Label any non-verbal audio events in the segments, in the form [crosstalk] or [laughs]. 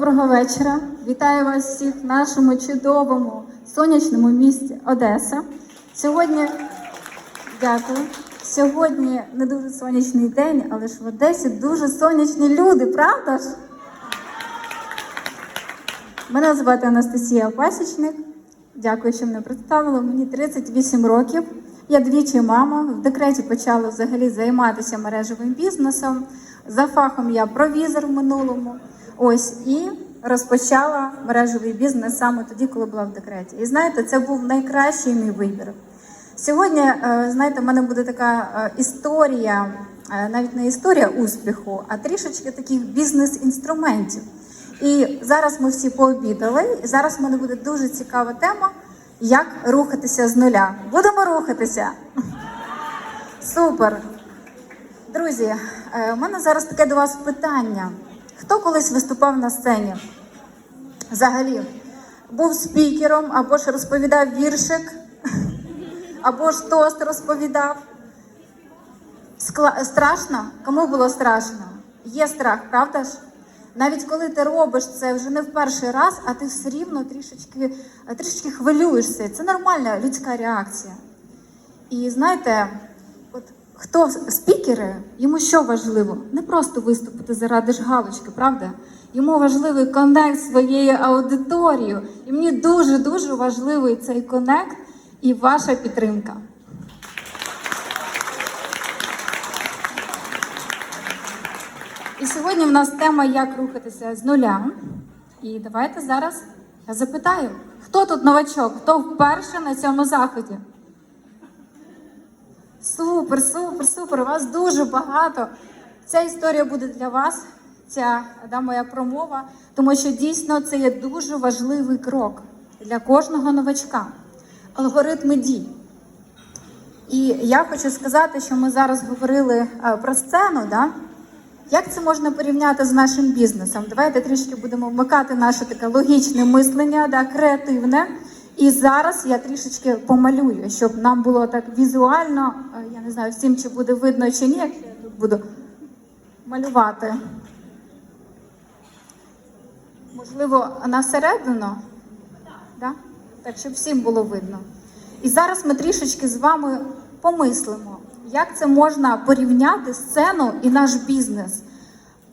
Доброго вечора. Вітаю вас всіх в нашому чудовому сонячному місті Одеса. Сьогодні дякую. Сьогодні не дуже сонячний день, але ж в Одесі дуже сонячні люди, правда ж? Мене звати Анастасія Пасічник. Дякую, що мене представили. Мені 38 років. Я двічі мама. В декреті почала взагалі займатися мережевим бізнесом. За фахом я провізор в минулому. Ось і розпочала мережевий бізнес саме тоді, коли була в декреті. І знаєте, це був найкращий мій вибір. Сьогодні, е, знаєте, в мене буде така е, історія, е, навіть не історія успіху, а трішечки таких бізнес-інструментів. І зараз ми всі пообідали, і зараз в мене буде дуже цікава тема, як рухатися з нуля. Будемо рухатися. Супер. Друзі, у мене зараз таке до вас питання. Хто колись виступав на сцені? Взагалі, був спікером або ж розповідав віршик, [laughs] або ж тост розповідав. Скла... Страшно? Кому було страшно? Є страх, правда ж? Навіть коли ти робиш це вже не в перший раз, а ти все рівно трішечки, трішечки хвилюєшся. Це нормальна людська реакція. І знаєте, хто спікери, йому що важливо? Не просто виступити заради ж галочки, правда? Йому важливий коннект своєю аудиторією. І мені дуже-дуже важливий цей коннект і ваша підтримка. І сьогодні в нас тема як рухатися з нуля. І давайте зараз я запитаю, хто тут новачок, хто вперше на цьому заході? Супер, супер, супер. Вас дуже багато. Ця історія буде для вас, ця да, моя промова, тому що дійсно це є дуже важливий крок для кожного новачка. Алгоритми дій. І я хочу сказати, що ми зараз говорили е, про сцену. Да? Як це можна порівняти з нашим бізнесом? Давайте трішки будемо вмикати наше таке логічне мислення, да, креативне. І зараз я трішечки помалюю, щоб нам було так візуально, е, я не знаю, всім чи буде видно чи ні, як я тут буду малювати. Можливо, на середину? Да? Так, щоб всім було видно. І зараз ми трішечки з вами помислимо, як це можна порівняти сцену і наш бізнес.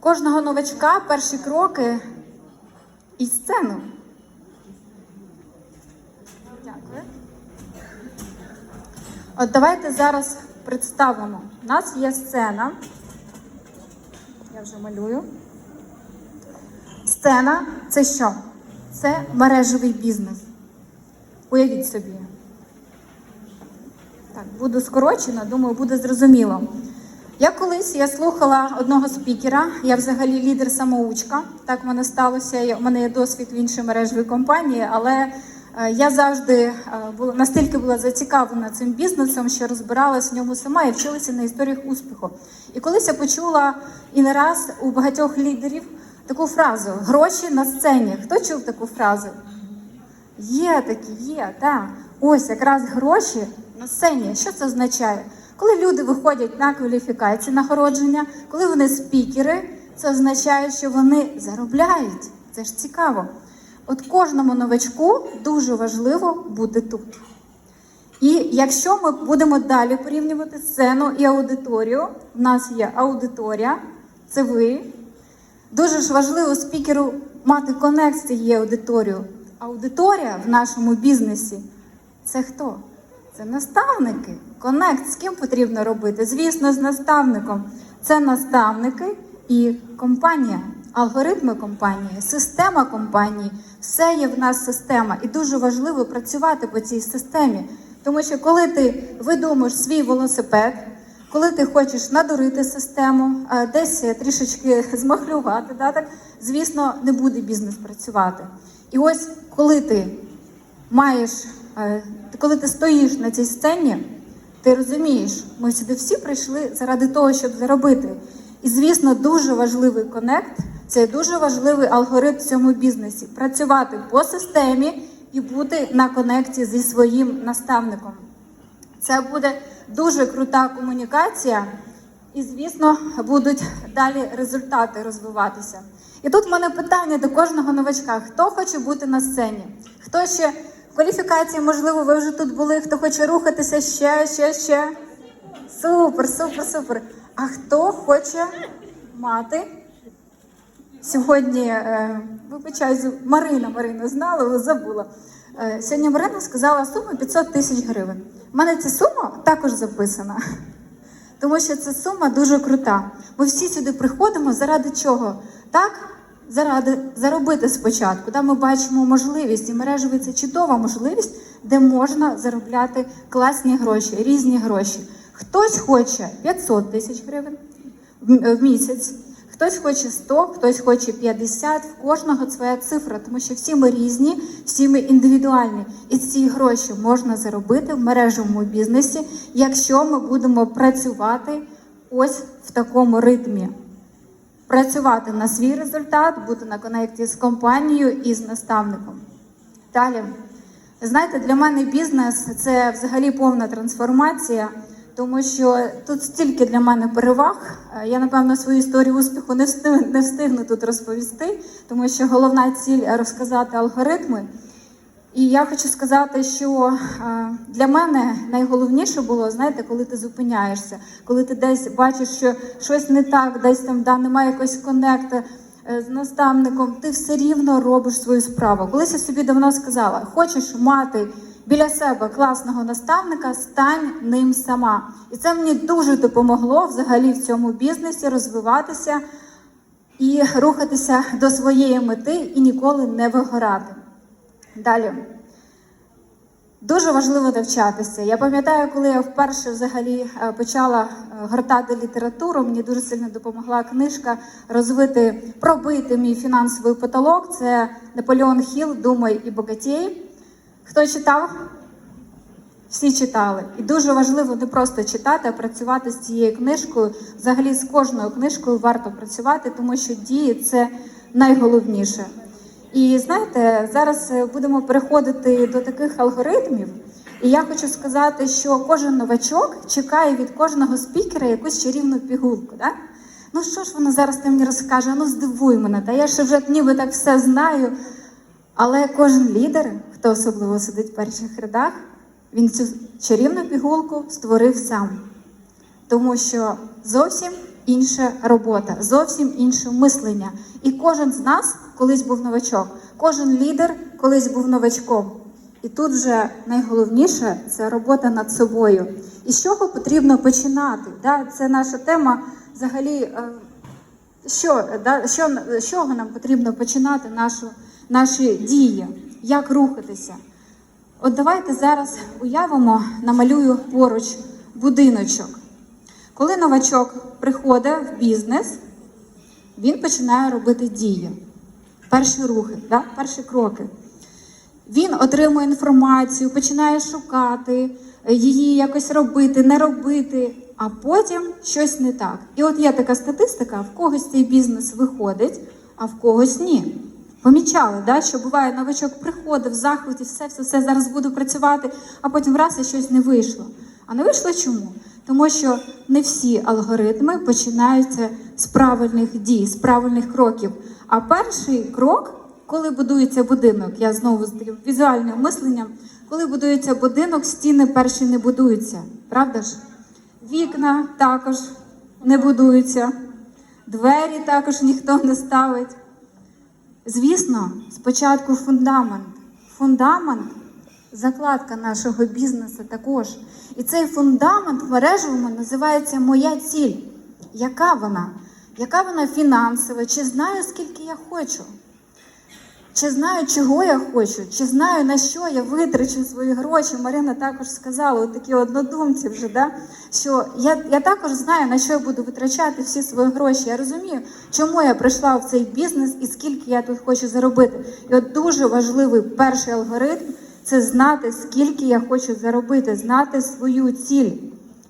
Кожного новачка перші кроки і сцену. Дякую. От давайте зараз представимо. У нас є сцена. Я вже малюю. Сцена це що? Це мережевий бізнес. Уявіть собі. Так, буду скорочена, думаю, буде зрозуміло. Я колись я слухала одного спікера, я взагалі лідер самоучка. Так в мене сталося. У мене є досвід в іншій мережевій компанії, але я завжди е, була настільки була зацікавлена цим бізнесом, що розбиралась в ньому сама і вчилася на історіях успіху. І колись я почула і не раз у багатьох лідерів таку фразу гроші на сцені. Хто чув таку фразу? Є такі, є, так. Ось якраз гроші на сцені. Що це означає? Коли люди виходять на кваліфікації нагородження, коли вони спікери, це означає, що вони заробляють. Це ж цікаво. От кожному новачку дуже важливо бути тут. І якщо ми будемо далі порівнювати сцену і аудиторію, в нас є аудиторія, це ви. Дуже ж важливо спікеру мати конект з цією аудиторією. Аудиторія в нашому бізнесі це хто? Це наставники. Конект з ким потрібно робити? Звісно, з наставником. Це наставники і компанія, алгоритми компанії, система компанії. Все є в нас система, і дуже важливо працювати по цій системі. Тому що коли ти видумаєш свій велосипед, коли ти хочеш надурити систему, десь трішечки [laughs] змахлювати, да, так, звісно, не буде бізнес працювати. І ось коли ти маєш, е, коли ти стоїш на цій сцені, ти розумієш, ми сюди всі прийшли заради того, щоб заробити. І, звісно, дуже важливий конект це дуже важливий алгоритм в цьому бізнесі. Працювати по системі і бути на конекті зі своїм наставником. Це буде дуже крута комунікація, і, звісно, будуть далі результати розвиватися. І тут в мене питання до кожного новачка: хто хоче бути на сцені? Хто ще кваліфікації, можливо, ви вже тут були, хто хоче рухатися ще, ще, ще? Супер, супер, супер. А хто хоче мати? Сьогодні, е, вибачаю, Марина, Марина знала, але забула. Е, сьогодні Марина сказала суму 500 тисяч гривень. У мене ця сума також записана, тому що ця сума дуже крута. Ми всі сюди приходимо заради чого? Так, заради заробити спочатку. Там ми бачимо можливість, і мережевий це чудова можливість, де можна заробляти класні гроші, різні гроші. Хтось хоче 500 тисяч гривень в місяць. Хтось хоче 100, хтось хоче 50, в кожного своя цифра, тому що всі ми різні, всі ми індивідуальні. І ці гроші можна заробити в мережевому бізнесі, якщо ми будемо працювати ось в такому ритмі. Працювати на свій результат, бути на конекті з компанією і з наставником. Далі, знаєте, для мене бізнес це взагалі повна трансформація, тому що тут стільки для мене переваг. Е, Я, напевно, свою історію успіху не встигну, не встигну тут розповісти, тому що головна ціль розказати алгоритми. І я хочу сказати, що е, для мене найголовніше було, знаєте, коли ти зупиняєшся, коли ти десь бачиш, що щось не так, десь там да, немає якогось конекту е, з наставником, ти все рівно робиш свою справу. Колись я собі давно сказала: хочеш мати біля себе класного наставника, стань ним сама. І це мені дуже допомогло взагалі в цьому бізнесі розвиватися і рухатися до своєї мети і ніколи не вигорати. Далі. Дуже важливо навчатися. Я пам'ятаю, коли я вперше взагалі е, почала е, гортати літературу, мені дуже сильно допомогла книжка розвити, пробити мій фінансовий потолок. Це Наполеон Хіл, Думай і Богатій. Хто читав? Всі читали. І дуже важливо не просто читати, а працювати з цією книжкою. Взагалі з кожною книжкою варто працювати, тому що дії це найголовніше. І знаєте, зараз е, будемо переходити до таких алгоритмів. І я хочу сказати, що кожен новачок чекає від кожного спікера якусь чарівну пігулку. Да? Ну що ж вона зараз ти мені розкаже? Ну здивуй мене, та я ще вже ніби так все знаю. Але кожен лідер, хто особливо сидить в перших рядах, він цю чарівну пігулку створив сам. Тому що зовсім інша робота, зовсім інше мислення. І кожен з нас колись був новачок, кожен лідер колись був новачком. І тут вже найголовніше це робота над собою. І з чого потрібно починати? Це наша тема взагалі. е, що, з чого нам потрібно починати нашу, наші дії? Як рухатися? От давайте зараз уявимо, намалюю поруч будиночок. Коли новачок приходить в бізнес, він починає робити дії, перші рухи, да? перші кроки. Він отримує інформацію, починає шукати, її якось робити, не робити, а потім щось не так. І от є така статистика: в когось цей бізнес виходить, а в когось ні. Помічали, да? що буває, новачок приходив захваті, все, все, все, зараз буду працювати, а потім раз і щось не вийшло. А не вийшло чому? Тому що не всі алгоритми починаються з правильних дій, з правильних кроків. А перший крок, коли будується будинок, я знову з таким візуальним мисленням, коли будується будинок, стіни перші не будуються, правда ж? Вікна також не будуються, двері також ніхто не ставить. Звісно, спочатку фундамент. Фундамент закладка нашого бізнесу також. І цей фундамент в мережевому називається Моя ціль. Яка вона? Яка вона фінансова? Чи знаю, скільки я хочу? Чи знаю, чого я хочу, чи знаю, на що я витрачу свої гроші. Марина також сказала, такі однодумці вже, да? що я, я також знаю, на що я буду витрачати всі свої гроші. Я розумію, чому я прийшла в цей бізнес і скільки я тут хочу заробити. І от дуже важливий перший алгоритм це знати, скільки я хочу заробити, знати свою ціль,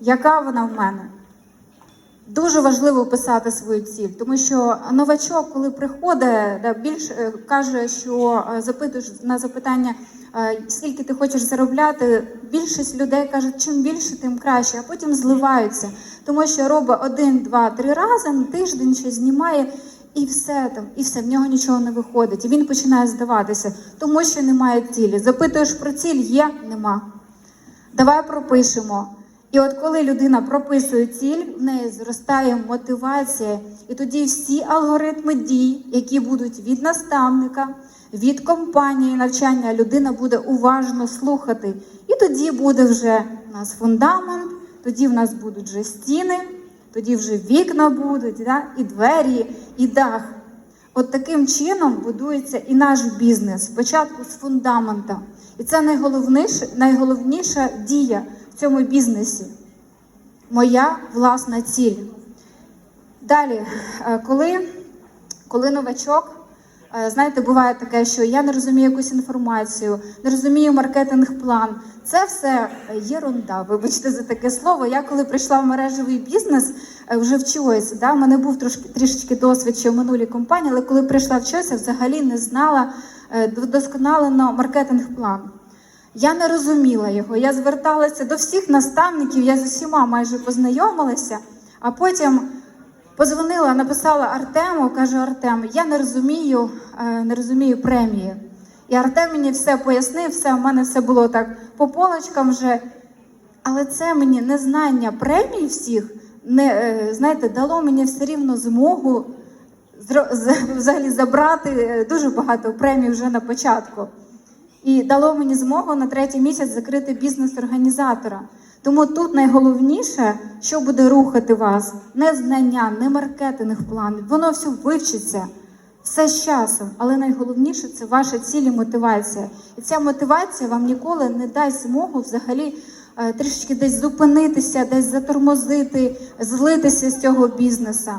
яка вона в мене. Дуже важливо писати свою ціль, тому що новачок, коли приходить, більш е, каже, що е, запитуєш на запитання, е, скільки ти хочеш заробляти, більшість людей кажуть, чим більше, тим краще, а потім зливаються, тому що робить один, два, три рази на тиждень щось знімає і все там, і все, в нього нічого не виходить. І він починає здаватися, тому що немає цілі. Запитуєш про ціль, є, нема. Давай пропишемо. І от коли людина прописує ціль, в неї зростає мотивація, і тоді всі алгоритми дій, які будуть від наставника, від компанії навчання, людина буде уважно слухати. І тоді буде вже у нас фундамент, тоді в нас будуть вже стіни, тоді вже вікна будуть, да? і двері, і дах. От таким чином будується і наш бізнес. Спочатку з фундамента. І це найголовніше, найголовніша дія в цьому бізнесі. Моя власна ціль. Далі, е, коли, коли новачок, е, знаєте, буває таке, що я не розумію якусь інформацію, не розумію маркетинг-план. Це все єрунда. Вибачте за таке слово. Я коли прийшла в мережевий бізнес, е, вже вчилася. Да? У мене був трошки трішечки досвід ще в минулій компанії, але коли прийшла вчилася, взагалі не знала е, вдосконалено маркетинг-план. Я не розуміла його. Я зверталася до всіх наставників, я з усіма майже познайомилася, а потім позвонила, написала Артему, кажу: Артем, я не розумію, е, не розумію премії. І Артем мені все пояснив, все, у мене все було так по полочкам вже. Але це мені незнання премій всіх, не, е, знаєте, дало мені все рівно змогу взагалі забрати е, дуже багато премій вже на початку. І дало мені змогу на третій місяць закрити бізнес організатора. Тому тут найголовніше, що буде рухати вас, не знання, не маркетинг план. Воно все вивчиться. Все з часом, але найголовніше це ваша ціль і мотивація. І ця мотивація вам ніколи не дасть змогу взагалі е, трішечки десь зупинитися, десь затормозити, злитися з цього бізнесу.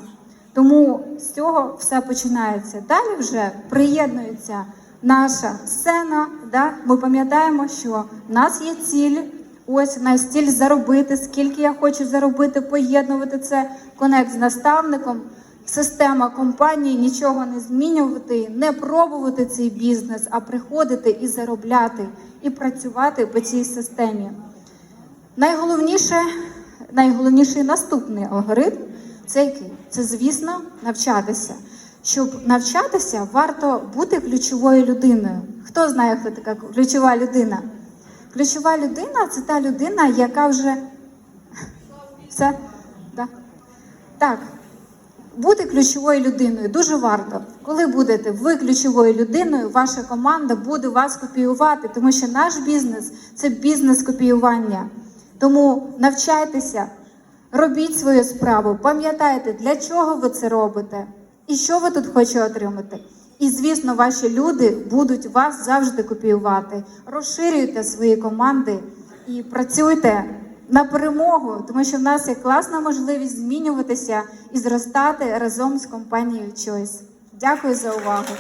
Тому з цього все починається. Далі вже приєднується наша сцена. Да? Ми пам'ятаємо, що в нас є ціль. Ось у нас ціль заробити, скільки я хочу заробити, поєднувати це конект з наставником, система компанії, нічого не змінювати, не пробувати цей бізнес, а приходити і заробляти, і працювати по цій системі. Найголовніше, найголовніший наступний алгоритм це який? Це, звісно, навчатися. Щоб навчатися, варто бути ключовою людиною. Хто знає, хто така ключова людина? Ключова людина це та людина, яка вже все. Да. Так. Бути ключовою людиною дуже варто. Коли будете ви ключовою людиною, ваша команда буде вас копіювати, тому що наш бізнес це бізнес копіювання. Тому навчайтеся, робіть свою справу, пам'ятайте, для чого ви це робите і що ви тут хочете отримати. І, звісно, ваші люди будуть вас завжди копіювати. Розширюйте свої команди і працюйте на перемогу, тому що в нас є класна можливість змінюватися і зростати разом з компанією Choice. Дякую за увагу.